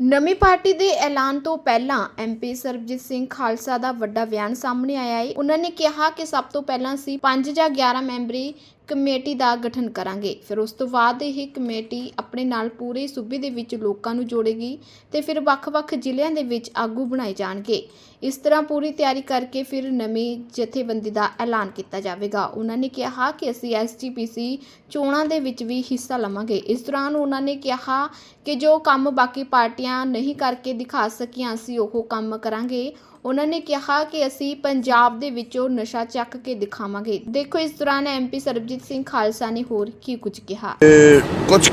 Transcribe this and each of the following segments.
ਨਵੀਂ ਪਾਰਟੀ ਦੇ ਐਲਾਨ ਤੋਂ ਪਹਿਲਾਂ ਐਮਪੀ ਸਰਬਜੀਤ ਸਿੰਘ ਖਾਲਸਾ ਦਾ ਵੱਡਾ ਬਿਆਨ ਸਾਹਮਣੇ ਆਇਆ ਹੈ। ਉਹਨਾਂ ਨੇ ਕਿਹਾ ਕਿ ਸਭ ਤੋਂ ਪਹਿਲਾਂ ਅਸੀਂ 5 ਜਾਂ 11 ਮੈਂਬਰੀ ਕਮੇਟੀ ਦਾ ਗਠਨ ਕਰਾਂਗੇ। ਫਿਰ ਉਸ ਤੋਂ ਬਾਅਦ ਇਹ ਕਮੇਟੀ ਆਪਣੇ ਨਾਲ ਪੂਰੇ ਸੂਬੇ ਦੇ ਵਿੱਚ ਲੋਕਾਂ ਨੂੰ ਜੋੜੇਗੀ ਤੇ ਫਿਰ ਵੱਖ-ਵੱਖ ਜ਼ਿਲ੍ਹਿਆਂ ਦੇ ਵਿੱਚ ਆਗੂ ਬਣਾਏ ਜਾਣਗੇ। ਇਸ ਤਰ੍ਹਾਂ ਪੂਰੀ ਤਿਆਰੀ ਕਰਕੇ ਫਿਰ ਨਵੀਂ ਜਥੇਬੰਦੀ ਦਾ ਐਲਾਨ ਕੀਤਾ ਜਾਵੇਗਾ। ਉਹਨਾਂ ਨੇ ਕਿਹਾ ਕਿ ਅਸੀਂ ਐਸਜੀਪੀਸੀ ਚੋਣਾਂ ਦੇ ਵਿੱਚ ਵੀ ਹਿੱਸਾ ਲਵਾਂਗੇ। ਇਸ ਦੌਰਾਨ ਉਹਨਾਂ ਨੇ ਕਿਹਾ ਕਿ ਜੋ ਕੰਮ ਬਾਕੀ ਪਾਰਟੀਆਂ ਨਹੀਂ ਕਰਕੇ ਦਿਖਾ ਸਕੀਆਂ, ਅਸੀਂ ਉਹ ਕੰਮ ਕਰਾਂਗੇ। ਉਹਨਾਂ ਨੇ ਕਿਹਾ ਕਿ ਅਸੀਂ ਪੰਜਾਬ ਦੇ ਵਿੱਚੋਂ ਨਸ਼ਾ ਚੱਕ ਕੇ ਦਿਖਾਵਾਂਗੇ। ਦੇਖੋ, ਇਸ ਦੌਰਾਨ ਐਮਪੀ ਸਰਬਜੀਤ ਸਿੰਘ ਖਾਲਸਾ ਨੇ ਹੋਰ ਕੀ ਕੁਝ ਕਿਹਾ। ਤੇ ਕੁਝ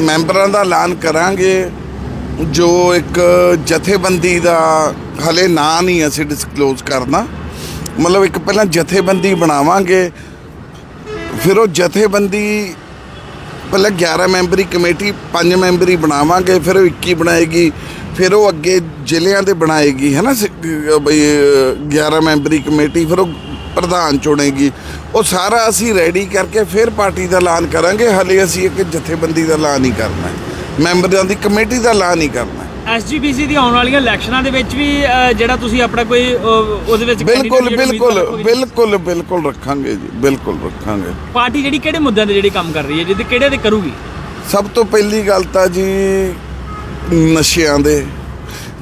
ਮੈਂਬਰਾਂ ਦਾ ਐਲਾਨ ਕਰਾਂਗੇ, ਜੋ ਇੱਕ ਜਥੇਬੰਦੀ ਦਾ ਹਲੇ ਨਾਂ ਨਹੀਂ ਅਸੀਂ ਡਿਸਕਲੋਜ਼ ਕਰਨਾ। ਮਤਲਬ ਇੱਕ ਪਹਿਲਾਂ ਜਥੇਬੰਦੀ ਬਣਾਵਾਂਗੇ, ਫਿਰ ਉਹ ਜਥੇਬੰਦੀ ਪਹਿਲਾਂ 11 ਮੈਂਬਰੀ ਕਮੇਟੀ 5 ਮੈਂਬਰੀ ਬਣਾਵਾਂਗੇ, ਫਿਰ ਉਹ 21 ਬਣਾਏਗੀ। ਫਿਰ ਉਹ ਅੱਗੇ ਜ਼ਿਲ੍ਹਿਆਂ ਦੇ ਬਣਾਏਗੀ ਹੈ ਨਾ ਬਈ ਅਹ 11 ਮੈਂਬਰੀ ਕਮੇਟੀ ਫਿਰ ਉਹ ਪ੍ਰਧਾਨ ਚੁਣੇਗੀ ਉਹ ਸਾਰਾ ਅਸੀਂ ਰੈਡੀ ਕਰਕੇ ਫਿਰ ਪਾਰਟੀ ਦਾ ਐਲਾਨ ਕਰਾਂਗੇ ਹਲੇ ਅਸੀਂ ਇੱਕ ਜਥੇਬੰਦੀ ਦਾ ਐਲਾਨ ਨਹੀਂ ਕਰਨਾ। ਮੈਂਬਰਾਂ ਦੀ ਕਮੇਟੀ ਦਾ ਐਲਾਨ ਨਹੀਂ ਕਰਨਾ। ਐਸਜੀਪੀਸੀ ਦੀ ਆਉਣ ਵਾਲੀਆਂ ਇਲੈਕਸ਼ਨਾਂ ਦੇ ਵਿੱਚ ਵੀ ਜਿਹੜਾ ਤੁਸੀਂ ਆਪਣਾ ਕੋਈ ਉਹਦੇ ਵਿੱਚ ਬਿਲਕੁਲ ਬਿਲਕੁਲ। ਬਿਲਕੁਲ ਬਿਲਕੁਲ ਰੱਖਾਂਗੇ ਜੀ ਬਿਲਕੁਲ ਰੱਖਾਂਗੇ ਪਾਰਟੀ ਜਿਹੜੀ ਕਿਹੜੇ ਮੁੱਦਿਆਂ ਤੇ ਜਿਹੜੀ ਕੰਮ ਕਰ ਰਹੀ ਹੈ ਜਿਹਦੇ ਕਿਹੜੇ ਤੇ ਕਰੂਗੀ ਸਭ ਤੋਂ ਪਹਿਲੀ ਗੱਲ ਤਾਂ ਜੀ ਨਸ਼ਿਆਂ ਦੇ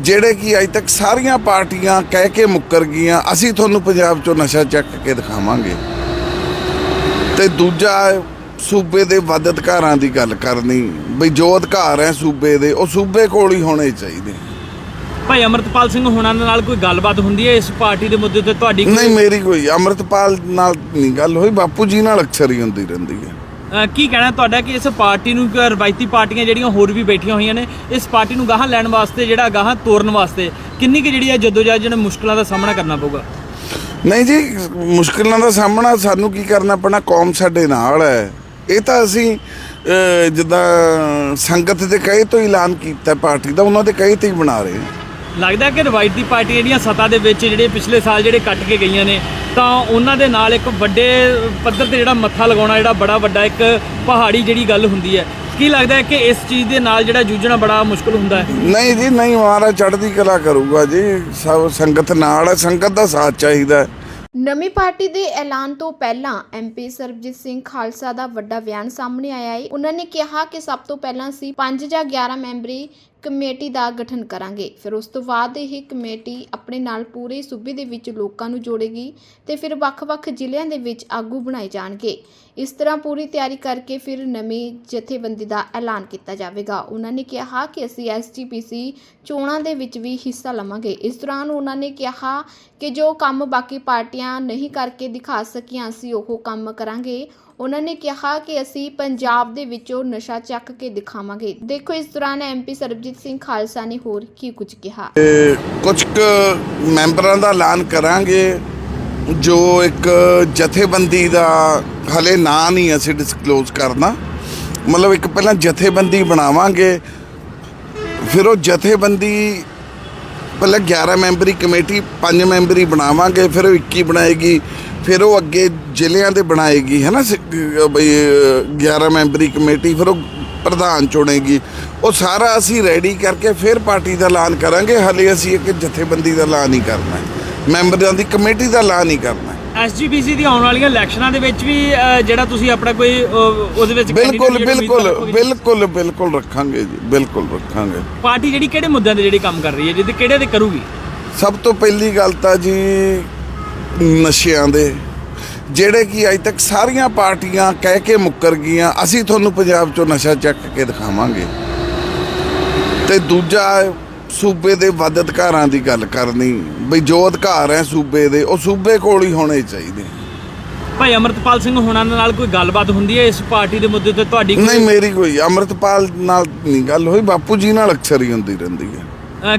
ਜਿਹੜੇ ਕਿ ਅਜ ਤੱਕ ਸਾਰੀਆਂ ਪਾਰਟੀਆਂ ਕਹਿ ਕੇ ਮੁੱਕਰ ਗਈਆਂ ਅਸੀਂ ਤੁਹਾਨੂੰ ਪੰਜਾਬ ਚੋਂ ਨਸ਼ਾ ਚੱਕ ਕੇ ਦਿਖਾਵਾਂਗੇ। ਤੇ ਦੂਜਾ ਸੂਬੇ ਦੇ ਵੱਧ ਅਧਿਕਾਰਾਂ ਦੀ ਗੱਲ ਕਰਨੀ। ਬਈ ਜੋ ਅਧਿਕਾਰ ਹੈ ਸੂਬੇ ਦੇ ਉਹ ਸੂਬੇ ਕੋਲ ਹੀ ਹੋਣੇ ਚਾਹੀਦੇ। ਭਾਈ ਅਮਰਤਪਾਲ ਸਿੰਘ ਹੋਣਾ ਨਾਲ ਕੋਈ ਗੱਲਬਾਤ ਹੁੰਦੀ ਹੈ ਇਸ ਪਾਰਟੀ ਦੇ ਮੁੱਦੇ ਤੇ ਤੁਹਾਡੀ ਨਹੀਂ ਮੇਰੀ ਕੋਈ ਅੰਮ੍ਰਿਤਪਾਲ ਨਾਲ ਨਹੀਂ ਗੱਲ ਹੋਈ ਬਾਪੂ ਜੀ ਨਾਲ ਅਕਸਰ ਹੀ ਹੁੰਦੀ ਰਹਿੰਦੀ ਹੈ। ਕੀ ਕਹਿਣਾ ਤੁਹਾਡਾ ਕਿ ਇਸ ਪਾਰਟੀ ਨੂੰ ਰਵਾਇਤੀ ਪਾਰਟੀਆਂ ਜਿਹੜੀਆਂ ਹੋਰ ਵੀ ਬੈਠੀਆਂ ਹੋਈਆਂ ਨੇ, ਇਸ ਪਾਰਟੀ ਨੂੰ ਗਾਹਾਂ ਲੈਣ ਵਾਸਤੇ, ਜਿਹੜਾ ਗਾਹਾਂ ਤੋਰਨ ਵਾਸਤੇ, ਕਿੰਨੀ ਕੁ ਜਿਹੜੀ ਹੈ ਜਦੋਜਹਿਦ ਜਿਹਨਾਂ ਮੁਸ਼ਕਲਾਂ ਦਾ ਸਾਹਮਣਾ ਕਰਨਾ ਪਊਗਾ? ਨਹੀਂ ਜੀ, ਮੁਸ਼ਕਿਲਾਂ ਦਾ ਸਾਹਮਣਾ ਸਾਨੂੰ ਕੀ ਕਰਨਾ ਪੈਣਾ? ਕੌਮ ਸਾਡੇ ਨਾਲ ਹੈ। ਇਹ ਤਾਂ ਅਸੀਂ ਜਿੱਦਾਂ ਸੰਗਤ ਦੇ ਕਹੇ ਤੋਂ ਐਲਾਨ ਕੀਤਾ ਪਾਰਟੀ ਦਾ, ਉਹਨਾਂ ਦੇ ਕਹੇ ਤੇ ਹੀ ਬਣਾ ਰਹੇ ਹਾਂ। ਲੱਗਦਾ ਹੈ ਕਿ ਰਵਾਇਤੀ ਪਾਰਟੀਆਂ ਜਿਹੜੀਆਂ ਸੱਤਾ ਦੇ ਵਿੱਚ ਜਿਹੜੇ ਪਿਛਲੇ ਸਾਲ ਜਿਹੜੇ ਕੱਟ ਕੇ ਗਈਆਂ ਨੇ ਤਾਂ ਉਹਨਾਂ ਦੇ ਨਾਲ ਇੱਕ ਵੱਡੇ ਪੱਧਰ ਤੇ ਜਿਹੜਾ ਮੱਥਾ ਲਗਾਉਣਾ ਜਿਹੜਾ ਬੜਾ ਵੱਡਾ ਇੱਕ ਪਹਾੜੀ ਜਿਹੜੀ ਗੱਲ ਹੁੰਦੀ ਹੈ। ਕੀ ਲੱਗਦਾ ਹੈ ਕਿ ਇਸ ਚੀਜ਼ ਦੇ ਨਾਲ ਜਿਹੜਾ ਜੂਝਣਾ ਬੜਾ ਮੁਸ਼ਕਲ ਹੁੰਦਾ ਹੈ? ਨਹੀਂ ਜੀ ਨਹੀਂ ਮਹਾਰਾਜ ਚੜ੍ਹਦੀ ਕਲਾ ਕਰੂਗਾ ਜੀ। ਸਭ ਸੰਗਤ ਨਾਲ ਹੈ ਸੰਗਤ ਦਾ ਸਾਥ ਚਾਹੀਦਾ ਨਵੀਂ ਪਾਰਟੀ ਦੇ ਐਲਾਨ ਤੋਂ ਪਹਿਲਾਂ ਐਮਪੀ ਸਰਬਜੀਤ ਸਿੰਘ ਖਾਲਸਾ ਦਾ ਵੱਡਾ ਬਿਆਨ ਸਾਹਮਣੇ ਆਇਆ ਹੈ। ਉਹਨਾਂ ਨੇ ਕਿਹਾ ਕਿ ਸਭ ਤੋਂ ਪਹਿਲਾਂ ਅਸੀਂ 5 ਜਾਂ 11 ਮੈਂਬਰੀ ਕਮੇਟੀ ਦਾ ਗਠਨ ਕਰਾਂਗੇ। ਫਿਰ ਉਸ ਤੋਂ ਬਾਅਦ ਇਹ ਕਮੇਟੀ ਆਪਣੇ ਨਾਲ ਪੂਰੇ ਸੂਬੇ ਦੇ ਵਿੱਚ ਲੋਕਾਂ ਨੂੰ ਜੋੜੇਗੀ ਤੇ ਫਿਰ ਵੱਖ-ਵੱਖ ਜ਼ਿਲ੍ਹਿਆਂ ਦੇ ਵਿੱਚ ਆਗੂ ਬਣਾਏ ਜਾਣਗੇ। ਇਸ ਤਰ੍ਹਾਂ ਪੂਰੀ ਤਿਆਰੀ ਕਰਕੇ ਫਿਰ ਨਵੀਂ ਜਥੇਬੰਦੀ ਦਾ ਐਲਾਨ ਕੀਤਾ ਜਾਵੇਗਾ। ਉਹਨਾਂ ਨੇ ਕਿਹਾ ਕਿ ਅਸੀਂ ਐਸਜੀਪੀਸੀ ਚੋਣਾਂ ਦੇ ਵਿੱਚ ਵੀ ਹਿੱਸਾ ਲਵਾਂਗੇ। ਇਸ ਦੌਰਾਨ ਉਹਨਾਂ ਨੇ ਕਿਹਾ ਕਿ ਜੋ ਕੰਮ ਬਾਕੀ ਪਾਰਟੀਆਂ ਨਹੀਂ ਕਰਕੇ ਦਿਖਾ ਸਕੀਆਂ, ਅਸੀਂ ਉਹ ਕੰਮ ਕਰਾਂਗੇ। ਉਹਨਾਂ ਨੇ ਕਿਹਾ ਕਿ ਅਸੀਂ ਪੰਜਾਬ ਦੇ ਵਿੱਚੋਂ ਨਸ਼ਾ ਚੱਕ ਕੇ ਦਿਖਾਵਾਂਗੇ। ਦੇਖੋ, ਇਸ ਦੌਰਾਨ ਐਮਪੀ ਸਰਬਜੀਤ ਸਿੰਘ ਖਾਲਸਾ ਨੇ ਹੋਰ ਕੀ ਕੁਝ ਕਿਹਾ। ਤੇ ਕੁਝ ਕੁ ਮੈਂਬਰਾਂ ਦਾ ਐਲਾਨ ਕਰਾਂਗੇ, ਜੋ ਇੱਕ ਜਥੇਬੰਦੀ ਦਾ ਹਲੇ ਨਾਂ ਨਹੀਂ ਅਸੀਂ ਡਿਸਕਲੋਜ਼ ਕਰਨਾ। ਮਤਲਬ ਇੱਕ ਪਹਿਲਾਂ ਜਥੇਬੰਦੀ ਬਣਾਵਾਂਗੇ, ਫਿਰ ਉਹ ਜਥੇਬੰਦੀ ਪਹਿਲਾਂ 11 ਮੈਂਬਰੀ ਕਮੇਟੀ 5 ਮੈਂਬਰੀ ਬਣਾਵਾਂਗੇ, ਫਿਰ ਉਹ 21 ਬਣਾਏਗੀ। ਫਿਰ ਉਹ ਅੱਗੇ ਜ਼ਿਲ੍ਹਿਆਂ ਦੇ ਬਣਾਏਗੀ ਹੈ ਨਾ ਬਈ ਅਹ 11 ਮੈਂਬਰੀ ਕਮੇਟੀ ਫਿਰ ਉਹ ਪ੍ਰਧਾਨ ਚੁਣੇਗੀ ਉਹ ਸਾਰਾ ਅਸੀਂ ਰੈਡੀ ਕਰਕੇ ਫਿਰ ਪਾਰਟੀ ਦਾ ਐਲਾਨ ਕਰਾਂਗੇ ਹਲੇ ਅਸੀਂ ਇੱਕ ਜਥੇਬੰਦੀ ਦਾ ਐਲਾਨ ਨਹੀਂ ਕਰਨਾ। ਮੈਂਬਰਾਂ ਦੀ ਕਮੇਟੀ ਦਾ ਐਲਾਨ ਨਹੀਂ ਕਰਨਾ। ਐਸਜੀਪੀਸੀ ਦੀ ਆਉਣ ਵਾਲੀਆਂ ਇਲੈਕਸ਼ਨਾਂ ਦੇ ਵਿੱਚ ਵੀ ਜਿਹੜਾ ਤੁਸੀਂ ਆਪਣਾ ਕੋਈ ਉਹਦੇ ਵਿੱਚ ਬਿਲਕੁਲ ਬਿਲਕੁਲ। ਬਿਲਕੁਲ ਬਿਲਕੁਲ ਰੱਖਾਂਗੇ ਜੀ ਬਿਲਕੁਲ ਰੱਖਾਂਗੇ ਪਾਰਟੀ ਜਿਹੜੀ ਕਿਹੜੇ ਮੁੱਦਿਆਂ ਤੇ ਜਿਹੜੀ ਕੰਮ ਕਰ ਰਹੀ ਹੈ ਜਿਹਦੇ ਕਿਹੜੇ ਤੇ ਕਰੂਗੀ ਸਭ ਤੋਂ ਪਹਿਲੀ ਗੱਲ ਤਾਂ ਜੀ ਨਸ਼ਿਆਂ ਦੇ ਜਿਹੜੇ ਕਿ ਅਜ ਤੱਕ ਸਾਰੀਆਂ ਪਾਰਟੀਆਂ ਕਹਿ ਕੇ ਮੁੱਕਰ ਗਈਆਂ ਅਸੀਂ ਤੁਹਾਨੂੰ ਪੰਜਾਬ ਚੋਂ ਨਸ਼ਾ ਚੱਕ ਕੇ ਦਿਖਾਵਾਂਗੇ। ਤੇ ਦੂਜਾ ਸੂਬੇ ਦੇ ਵੱਧ ਅਧਿਕਾਰਾਂ ਦੀ ਗੱਲ ਕਰਨੀ। ਬਈ ਜੋ ਅਧਿਕਾਰ ਹੈ ਸੂਬੇ ਦੇ ਉਹ ਸੂਬੇ ਕੋਲ ਹੀ ਹੋਣੇ ਚਾਹੀਦੇ। ਭਾਈ ਅਮਰਤਪਾਲ ਸਿੰਘ ਹੋਣਾ ਨਾਲ ਕੋਈ ਗੱਲਬਾਤ ਹੁੰਦੀ ਹੈ ਇਸ ਪਾਰਟੀ ਦੇ ਮੁੱਦੇ ਤੇ ਤੁਹਾਡੀ ਨਹੀਂ ਮੇਰੀ ਕੋਈ ਅੰਮ੍ਰਿਤਪਾਲ ਨਾਲ ਨਹੀਂ ਗੱਲ ਹੋਈ ਬਾਪੂ ਜੀ ਨਾਲ ਅਕਸਰ ਹੀ ਹੁੰਦੀ ਰਹਿੰਦੀ ਹੈ।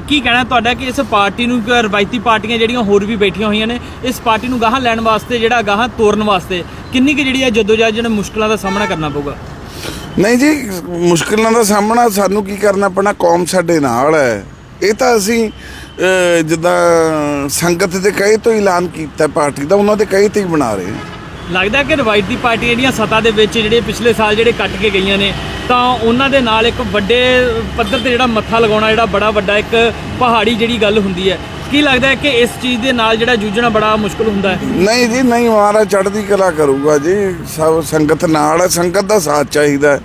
ਕੀ ਕਹਿਣਾ ਤੁਹਾਡਾ ਕਿ ਇਸ ਪਾਰਟੀ ਨੂੰ ਰਵਾਇਤੀ ਪਾਰਟੀਆਂ ਜਿਹੜੀਆਂ ਹੋਰ ਵੀ ਬੈਠੀਆਂ ਹੋਈਆਂ ਨੇ, ਇਸ ਪਾਰਟੀ ਨੂੰ ਗਾਹਾਂ ਲੈਣ ਵਾਸਤੇ ਜਿਹੜਾ ਗਾਹਾਂ ਤੋਰਨ ਵਾਸਤੇ ਕਿੰਨੀ ਕੁ ਜਿਹੜੀ ਹੈ ਜਦੋਜਹਿਦ ਜਿਹੜਾ ਮੁਸ਼ਕਲਾਂ ਦਾ ਸਾਹਮਣਾ ਕਰਨਾ ਪਊਗਾ? ਨਹੀਂ ਜੀ, ਮੁਸ਼ਕਿਲਾਂ ਦਾ ਸਾਹਮਣਾ ਸਾਨੂੰ ਕੀ ਕਰਨਾ ਪੈਣਾ? ਕੌਮ ਸਾਡੇ ਨਾਲ ਹੈ। ਇਹ ਤਾਂ ਅਸੀਂ ਜਿੱਦਾਂ ਸੰਗਤ ਦੇ ਕਹੇ ਤੋਂ ਐਲਾਨ ਕੀਤਾ ਪਾਰਟੀ ਦਾ, ਉਹਨਾਂ ਦੇ ਕਹੇ ਤੇ ਹੀ ਬਣਾ ਰਹੇ ਹਾਂ। ਲੱਗਦਾ ਕਿ ਰਵਾਇਤੀ ਪਾਰਟੀਆਂ ਜਿਹੜੀਆਂ ਸੱਤਾ ਦੇ ਵਿੱਚ ਜਿਹੜੇ ਪਿਛਲੇ ਸਾਲ ਜਿਹੜੇ ਕੱਟ ਕੇ ਗਈਆਂ ਨੇ, ਤਾਂ ਉਹਨਾਂ ਦੇ ਨਾਲ ਇੱਕ ਵੱਡੇ ਪੱਧਰ ਤੇ ਜਿਹੜਾ ਮੱਥਾ ਲਗਾਉਣਾ, ਜਿਹੜਾ ਬੜਾ ਵੱਡਾ ਇੱਕ ਪਹਾੜੀ ਜਿਹੜੀ ਗੱਲ ਹੁੰਦੀ ਹੈ। ਕੀ ਲੱਗਦਾ ਹੈ ਕਿ ਇਸ ਚੀਜ਼ ਦੇ ਨਾਲ ਜਿਹੜਾ ਜੂਝਣਾ ਬੜਾ ਮੁਸ਼ਕਲ ਹੁੰਦਾ ਹੈ? ਨਹੀਂ ਜੀ, ਨਹੀਂ, ਮਹਾਰਾਜ ਚੜ੍ਹਦੀ ਕਲਾ ਕਰੂਗਾ ਜੀ। ਸਭ ਸੰਗਤ ਨਾਲ ਹੈ, ਸੰਗਤ ਦਾ ਸਾਥ ਚਾਹੀਦਾ ਹੈ।